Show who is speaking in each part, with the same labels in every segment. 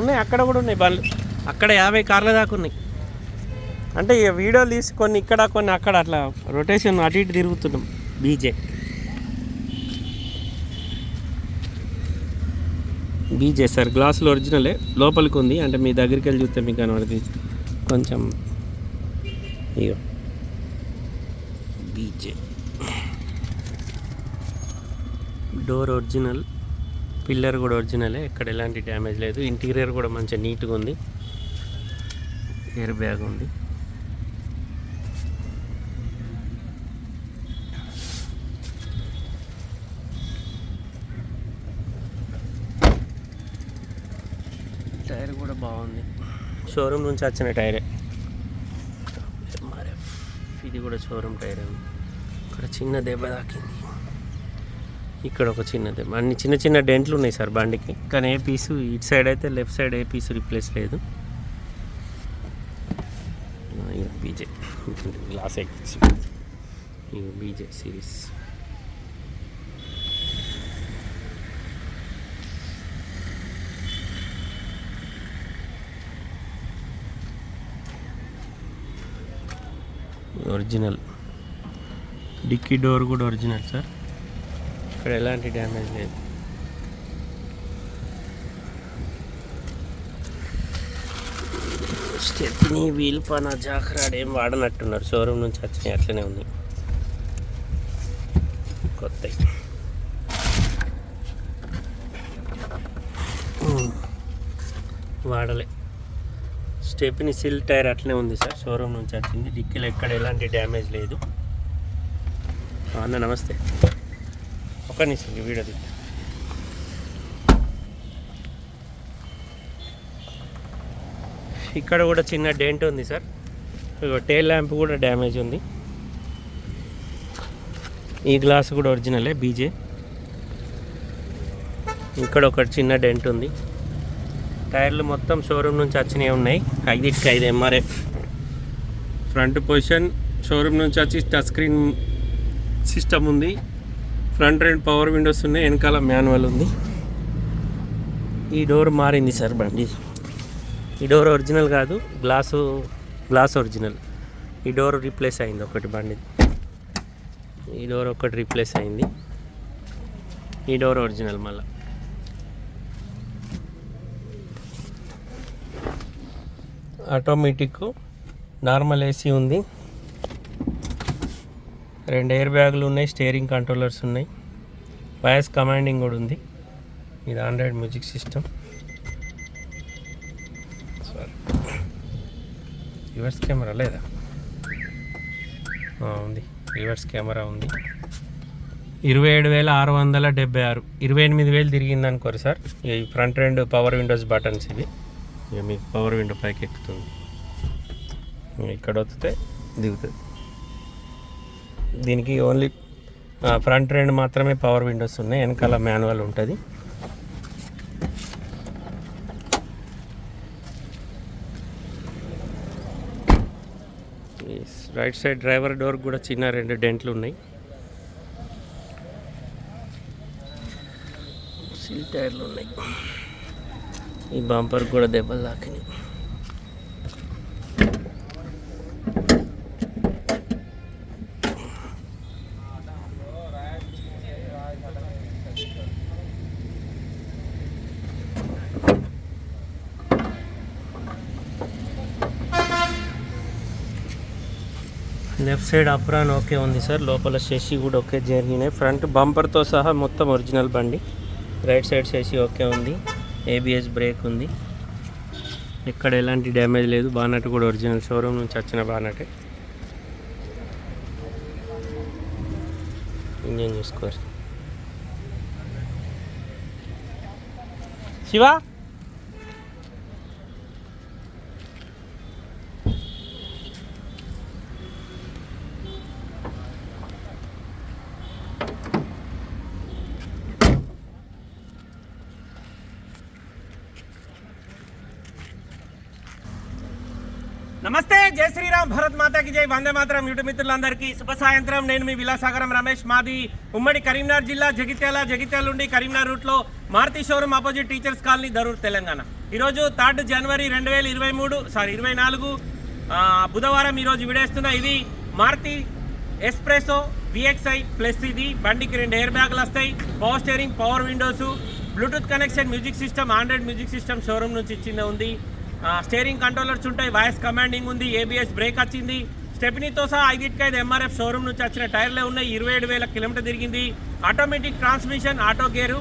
Speaker 1: ఉన్నాయి అక్కడ కూడా ఉన్నాయి బండ్లు. అక్కడ యాభై కార్ల దాకా ఉన్నాయి. అంటే ఇక వీడియోలు తీసి కొన్ని ఇక్కడ కొన్ని అక్కడ అట్లా రొటేషన్ అటు ఇటు తిరుగుతున్నాం బీజే. బీజే సార్ గ్లాసులు ఒరిజినలే లోపలికి ఉంది. అంటే మీ దగ్గరికి వెళ్ళి చూస్తే మీకు కనబడుతుంది. కొంచెం ఇగో. బీజే. డోర్ ఒరిజినల్ పిల్లర్ కూడా ఒరిజినలే ఎక్కడ ఎలాంటి డ్యామేజ్ లేదు. ఇంటీరియర్ కూడా మంచిగా నీట్గా ఉంది. ఎయిర్ బ్యాగ్ ఉంది. టైర్ కూడా బాగుంది. షోరూమ్ నుంచి వచ్చిన టైరే. ఇది కూడా షోరూమ్ టైరే. ఇక్కడ చిన్న దెబ్బ తాకింది. ఇక్కడ ఒక చిన్నది. అన్ని చిన్న చిన్న డెంట్లు ఉన్నాయి సార్ బండికి. కానీ ఏ పీసు ఇటు సైడ్ అయితే లెఫ్ట్ సైడ్ ఏ పీసు రిప్లేస్ లేదు. బీజే గ్లాస్ ఎక్కించి బీజే సిరీస్ ఒరిజినల్ డిక్కీ డోర్ కూడా ఒరిజినల్ సార్. ఇక్కడ ఎలాంటి డ్యామేజ్ లేదు. స్టెప్ని వీల్ పన జాఖరాడు ఏం వాడనట్టున్నారు. షోరూమ్ నుంచి వచ్చినాయి అట్లనే ఉన్నాయి. కొత్త వాడలే. స్టెప్ని సిల్ టైర్ అట్లనే ఉంది సార్. షోరూమ్ నుంచి వచ్చింది. డిక్కీలో ఎక్కడ ఎలాంటి డ్యామేజ్ లేదు. అన్న నమస్తే. ఒక నిమిషం వీడియో తీస్తా. ఇక్కడ కూడా చిన్న డెంట్ ఉంది సార్. ఇగో టేల్ ల్యాంప్ కూడా డ్యామేజ్ ఉంది. ఈ గ్లాస్ కూడా ఒరిజినలే బీజే ఇక్కడ ఒక చిన్న డెంట్ ఉంది. టైర్లు మొత్తం షోరూమ్ నుంచి వచ్చినవి ఉన్నాయి. ఐదుకి ఐదు ఎంఆర్ఎఫ్ ఫ్రంట్ పొజిషన్ షోరూమ్ నుంచి వచ్చి టచ్ స్క్రీన్ సిస్టమ్ ఉంది. ఫ్రంట్ రెండు పవర్ విండోస్ ఉన్నాయి వెనకాల మాన్యువల్ ఉంది. ఈ డోర్ మారింది సార్ బండి. ఈ డోర్ ఒరిజినల్ కాదు గ్లాసు గ్లాస్ ఒరిజినల్. ఈ డోర్ రీప్లేస్ అయింది ఒకటి బండి. ఈ డోర్ ఒకటి రీప్లేస్ అయింది. ఈ డోర్ ఒరిజినల్ మళ్ళీ. ఆటోమేటిక్ నార్మల్ ఏసీ ఉంది. రెండు ఎయిర్ బ్యాగులు ఉన్నాయి స్టీరింగ్ కంట్రోలర్స్ ఉన్నాయి. వాయిస్ కమాండింగ్ కూడా ఉంది. ఇది Android music system. Sorry reverse camera లేదా? ఉంది. రివర్స్ కెమెరా ఉంది. ఇరవై ఏడు వేల ఆరు వందల డెబ్బై ఆరు. ఇరవై ఎనిమిది వేలు తిరిగింది అనుకోరు సార్. ఈ ఫ్రంట్ రెండు పవర్ విండోస్ బటన్స్ ఇవి. ఇక మీకు పవర్ విండో పైకి ఎక్కుతుంది ఇక్కడ వస్తే దిగుతుంది. దీనికి ఓన్లీ ఫ్రంట్ రెండు మాత్రమే పవర్ విండోస్ ఉన్నాయి. వెనకాల మాన్యువల్ ఉంటుంది. రైట్ సైడ్ డ్రైవర్ డోర్ కూడా చిన్న రెండు డెంట్లు ఉన్నాయి. సీల్ టైర్లు ఉన్నాయి. ఈ బంపర్ కూడా దెబ్బలు దాకినాయి లెఫ్ట్ సైడ్ అప్రాన్ ఓకే ఉంది సార్. లోపల శశి కూడా ఓకే జరిగినాయి. ఫ్రంట్ బంపర్తో సహా మొత్తం ఒరిజినల్ బండి. రైట్ సైడ్ శశి ఓకే ఉంది. ఏబిఎస్ బ్రేక్ ఉంది. ఇక్కడ ఎలాంటి డ్యామేజ్ లేదు. బానట్ కూడా ఒరిజినల్ షోరూమ్ నుంచి వచ్చిన బానటే. ఇంజన్ చూసుకోరు శివ? నమస్తే జై శ్రీరామ్ భరత్ మాతాకి జై. వందే మాతరం యూట్యూబ్ మిత్రులందరికీ శుభ సాయంత్రం. నేను మీ విలాసాగరం రమేష్ మాది ఉమ్మడి కరీంనగర్ జిల్లా జగిత్యాల జగిత్యాల నుండి కరీంనగర్ రూట్లో Maruti showroom opposite teachers colony Darur Telangana. ఈరోజు థర్డ్ జనవరి రెండు వేల ఇరవై మూడు సారీ ఇరవై నాలుగు బుధవారం ఈరోజు విడేస్తున్న ఇది మారుతి ఎస్ప్రెసో విఎక్స్ఐ ప్లస్ ఇది. బండికి రెండు ఎయిర్ బ్యాగులు వస్తాయి. Power steering power windows Bluetooth connection music system Android music system showroom నుంచి ఇచ్చింది ఉంది. స్టీరింగ్ కంట్రోలర్స్ ఉంటాయి వాయిస్ కమాండింగ్ ఉంది ఏబిఎస్ బ్రేక్ వచ్చింది. స్టెప్నీతో సహా ఐదింటికి ఎంఆర్ఎఫ్ షోరూమ్ నుంచి వచ్చిన టైర్లే ఉన్నాయి ఇరవై ఏడు వేల కిలోమీటర్ తిరిగింది. Automatic transmission auto gear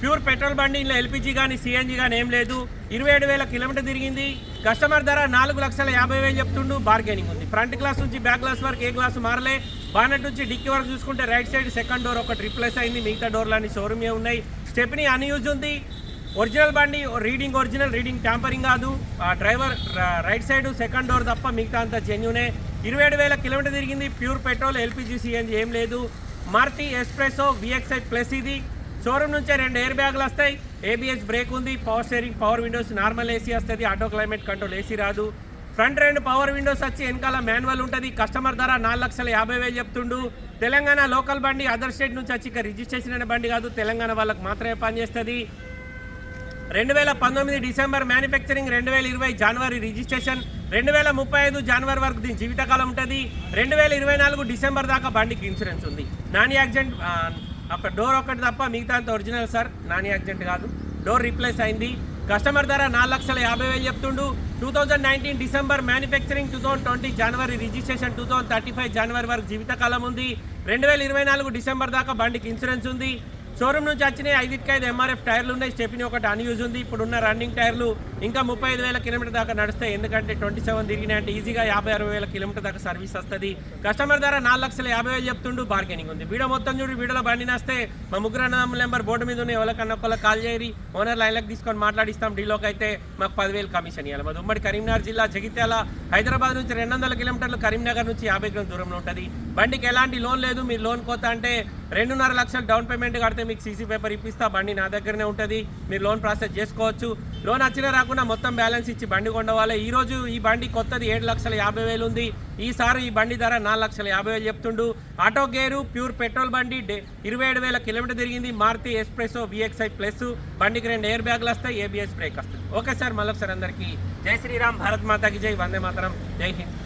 Speaker 1: pure petrol బండి ఇంట్లో ఎల్పిజి కానీ సిఎన్జి కానీ ఏం లేదు. ఇరవై ఏడు వేల కిలోమీటర్ తిరిగింది. కస్టమర్ ధర నాలుగు లక్షల యాభై వేలు చెప్తుండు బార్గెనింగ్ ఉంది. ఫ్రంట్ గ్లాస్ నుంచి బ్యాక్ గ్లాస్ వరకు ఏ గ్లాస్ మారలే. బానెట్ నుంచి డిక్కీ వరకు చూసుకుంటే రైట్ సైడ్ సెకండ్ డోర్ ఒకటి రిప్లేస్ అయింది మిగతా డోర్లన్నీ షోరూమే ఉన్నాయి. స్టెప్ని అన్యూజ్ ఉంది. ఒరిజినల్ బండి రీడింగ్ ఒరిజినల్ రీడింగ్ ట్యాంపరింగ్ కాదు. ఆ driver right side second door తప్ప మిగతా అంతా జెన్యునే. ఇరవై ఏడు వేల కిలోమీటర్ తిరిగింది ప్యూర్ పెట్రోల్ ఎల్పిజి సిఎన్జి ఏం లేదు. మార్తి ఎస్ప్రెసో విఎక్స్ఐ ప్లస్ ఇది. షోరూమ్ నుంచే రెండు ఎయిర్ బ్యాగులు వస్తాయి. ఏబిఎస్ బ్రేక్ ఉంది power steering power windows normal AC వస్తుంది ఆటో క్లైమేట్ కంట్రోల్ ఏసీ రాదు. ఫ్రంట్ రెండు పవర్ విండోస్ వచ్చి వెనకాల మాన్యువల్ ఉంటుంది. కస్టమర్ ధర నాలుగు లక్షల యాభై వేలు చెప్తుండు. తెలంగాణ లోకల్ బండి అదర్ స్టేట్ నుంచి వచ్చి ఇక రిజిస్ట్రేషన్ అనే బండి కాదు. తెలంగాణ వాళ్ళకి మాత్రమే పనిచేస్తుంది. రెండు వేల పంతొమ్మిది డిసెంబర్ మ్యానుఫ్యాక్చరింగ్ రెండు వేల ఇరవై జనవరి రిజిస్ట్రేషన్ రెండు వేల ముప్పై ఐదు జనవరి వరకు దీని జీవితకాలం ఉంటుంది. రెండు వేల ఇరవై నాలుగు డిసెంబర్ దాకా బండికి ఇన్సూరెన్స్ ఉంది. నాన్ యాక్సిడెంట్ ఒక డోర్ ఒకటి తప్ప మిగతా అంత ఒరిజినల్ సార్ నాన్ యాక్సిడెంట్ కాదు. డోర్ రీప్లేస్ అయింది. కస్టమర్ ధర నాలుగు లక్షల యాభై వేలు చెప్తుండు. Two thousand nineteen December manufacturing two thousand twenty జనవరి registration two thousand thirty five జనవరి వరకు జీవితకాలం ఉంది. రెండు వేల ఇరవై నాలుగు డిసెంబర్ దాకా బండికి ఇన్సూరెన్స్ ఉంది. షోరూమ్ నుంచి వచ్చినాయి ఐదుకి ఐదు ఎంఆర్ఎఫ్ టైర్లు ఉన్నాయి. స్టెపిని ఒకటి అన్యూజ్ ఉంది. ఇప్పుడున్న రన్నింగ్ టైర్లు ఇంకా ముప్పై ఐదు వేల కిలోమీటర్ దాకా నడుస్తాయి. ఎందుకంటే ట్వంటీ సెవెన్ తిరిగినాయి అంటే ఈజీగా యాభై అరవై వేల కిలోమీటర్ దాకా సర్వీస్ వస్తుంది. కస్టమర్ ధర నాలుగు లక్షల యాభై వేలు చెప్తుండు. బార్గెనింగ్ ఉంది. వీడియో మొత్తం చూడు. వీడియోలో బండి నేస్తే. మా ముగ్గురు అన్నదమ్ముల నెంబర్ బోర్డు మీద ఉన్నాయి. ఎవరికన్నా ఒకళ్ళ కాల్ చేయరి. ఓనర్ లైన్లకు తీసుకొని మాట్లాడిస్తాం. డీలోకి అయితే మాకు పదివేలు కమిషన్ ఇవ్వాలి మాది ఉమ్మడి కరీంనగర్ జిల్లా జగిత్యాల. హైదరాబాద్ నుంచి రెండు వందల కిలోమీటర్లు కరీంనగర్ నుంచి యాభై కిలోమీటర్ దూరంలో ఉంటుంది. బండికి ఎలాంటి లోన్ లేదు. మీరు లోన్ కోత అంటే రెండున్నర లక్షలు డౌన్ పేమెంట్ కడితే మీకు సీసీ పేపర్ ఇప్పిస్తా బండి నా దగ్గరనే ఉంటుంది మీరు లోన్ ప్రాసెస్ చేసుకోవచ్చు. లోన్ వచ్చినా రాకుండా మొత్తం బ్యాలెన్స్ ఇచ్చి బండి కొండవాలి ఈరోజు ఈ బండి కొత్తది ఏడు లక్షల యాభై వేలు ఉంది. ఈసారి ఈ బండి ధర నాలుగు లక్షల యాభై వేలు చెప్తుండు. ఆటో గేరు ప్యూర్ పెట్రోల్ బండి డే- ఇరవై ఏడు వేల కిలోమీటర్ తిరిగింది. Maruti Espresso VXI plus. బండికి రెండు ఎయిర్ బ్యాగ్లు వస్తాయి ఏబిఎస్ బ్రేక్ వస్తుంది. ఓకే సార్ మళ్ళీ సార్ అందరికీ జై శ్రీరామ్ భారత్ మాతాకి జై వందే మాతరం జై హింద్.